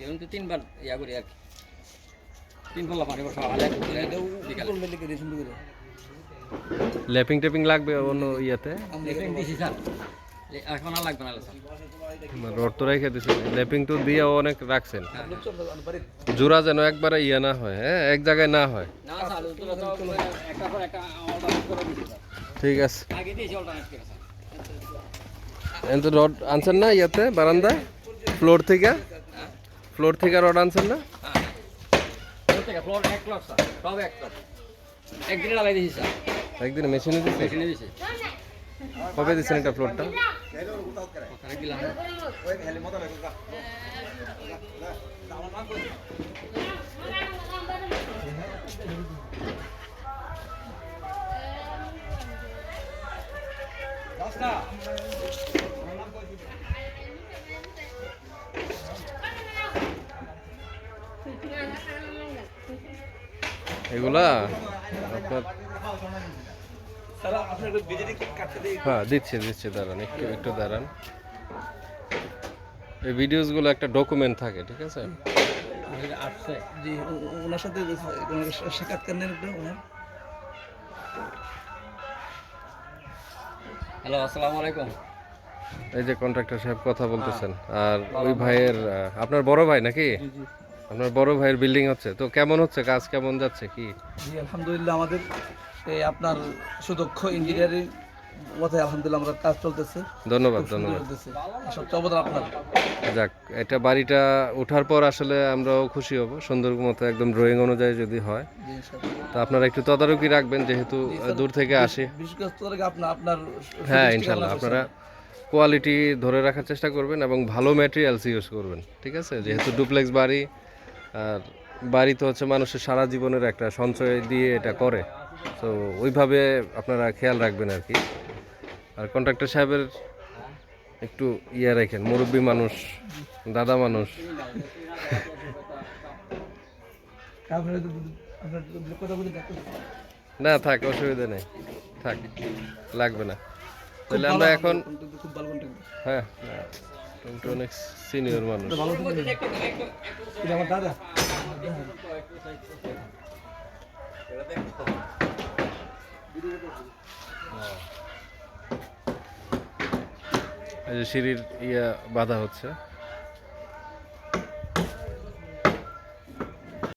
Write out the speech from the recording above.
কিন্তু তিনবার ইয়া করি আর কি। তিন পাল্লা পানি বসা সকালে বিকালে। লিখে দিয়ে সুন্দর করে। ল্যাপিং টেপিং লাগবে অন্য ইয়েতে? লেপিং দিছি স্যার। এ- এখন আর লাগবে না স্যার। রড তো রেখে দিছে। ল্যাপিং তো দিয়ে অনেক রাখছেন। হ্যাঁ, জোড়া যেন একবারে ইয়ে না হয় হ্যাঁ? এক জায়গায় না হয়। না স্যার ওগুলো তো একটা পর একটা অল্টারনেট করে দিছি স্যার। ঠিক আছে। আগে দিয়েছি অল্টারনেট করে স্যার। এত রড আনছেন না ইয়েতে বারান্দায়? ফ্লোর থেকে? ফ্লোর থেকে রড আনছেন না? ফ্লোর এক ফ্লোর স্যার সব এক একদিনে লাগাই দিয়েছি স্যার একদিন মেশিনে দিয়েছি কবে দিচ্ছেন এটা ফ্লোরটা ওখানে এগুলা? আপনার হ্যাঁ দিচ্ছে দিচ্ছে দাঁড়ান একটু একটু দাঁড়ান। এই ভিডিওসগুলো একটা ডকুমেন্ট থাকে ঠিক আছে? জি ও- ও- ওনার সাথে সাক্ষাৎকার নেন একটু হ্যালো আসসালামু আলাইকুম। এই যে কন্ট্রাক্টর সাহেব কথা বলতেছেন আর ওই ভাইয়ের আপনার বড় ভাই নাকি? আপনার বড় ভাইয়ের বিল্ডিং হচ্ছে। তো কেমন হচ্ছে? কাজ কেমন যাচ্ছে? কি? জি আলহামদুলিল্লাহ আমাদের এই আপনার সুদক্ষ ইঞ্জিনিয়ারিং কথায় আলহামদুলিল্লাহ আমরা কাজ চলতেছে। ধন্যবাদ ধন্যবাদ। সবচেয়ে অবদান আপনার। যাক এটা বাড়িটা ওঠার পর আসলে আমরাও খুশি হব। সুন্দর মতো একদম ড্রয়িং অনুযায়ী যদি হয়। তো আপনারা একটু তদারকি রাখবেন যেহেতু দূর থেকে আসি। বিশেষ করে আপনার আপনার হ্যাঁ ইনশাল্লাহ। আপনারা কোয়ালিটি ধরে রাখার চেষ্টা করবেন এবং ভালো ম্যাটেরিয়ালস ইউজ করবেন। ঠিক আছে? যেহেতু ডুপ্লেক্স বাড়ি আর বাড়ি তো হচ্ছে মানুষের সারা জীবনের একটা সঞ্চয় দিয়ে এটা করে। তো ওইভাবে আপনারা খেয়াল রাখবেন আর কি। আর কন্ট্রাক্টর সাহেবের একটু ইয়ে রাখেন মুরব্বী মানুষ দাদা মানুষ। না থাক অসুবিধা নেই। থাক লাগবে না। তাহলে আমরা এখন হ্যাঁ। টমটো অনেক সিনিয়র মানুষ। আমার দাদা। এই যে সিঁড়ির ইয়া বাধা হচ্ছে।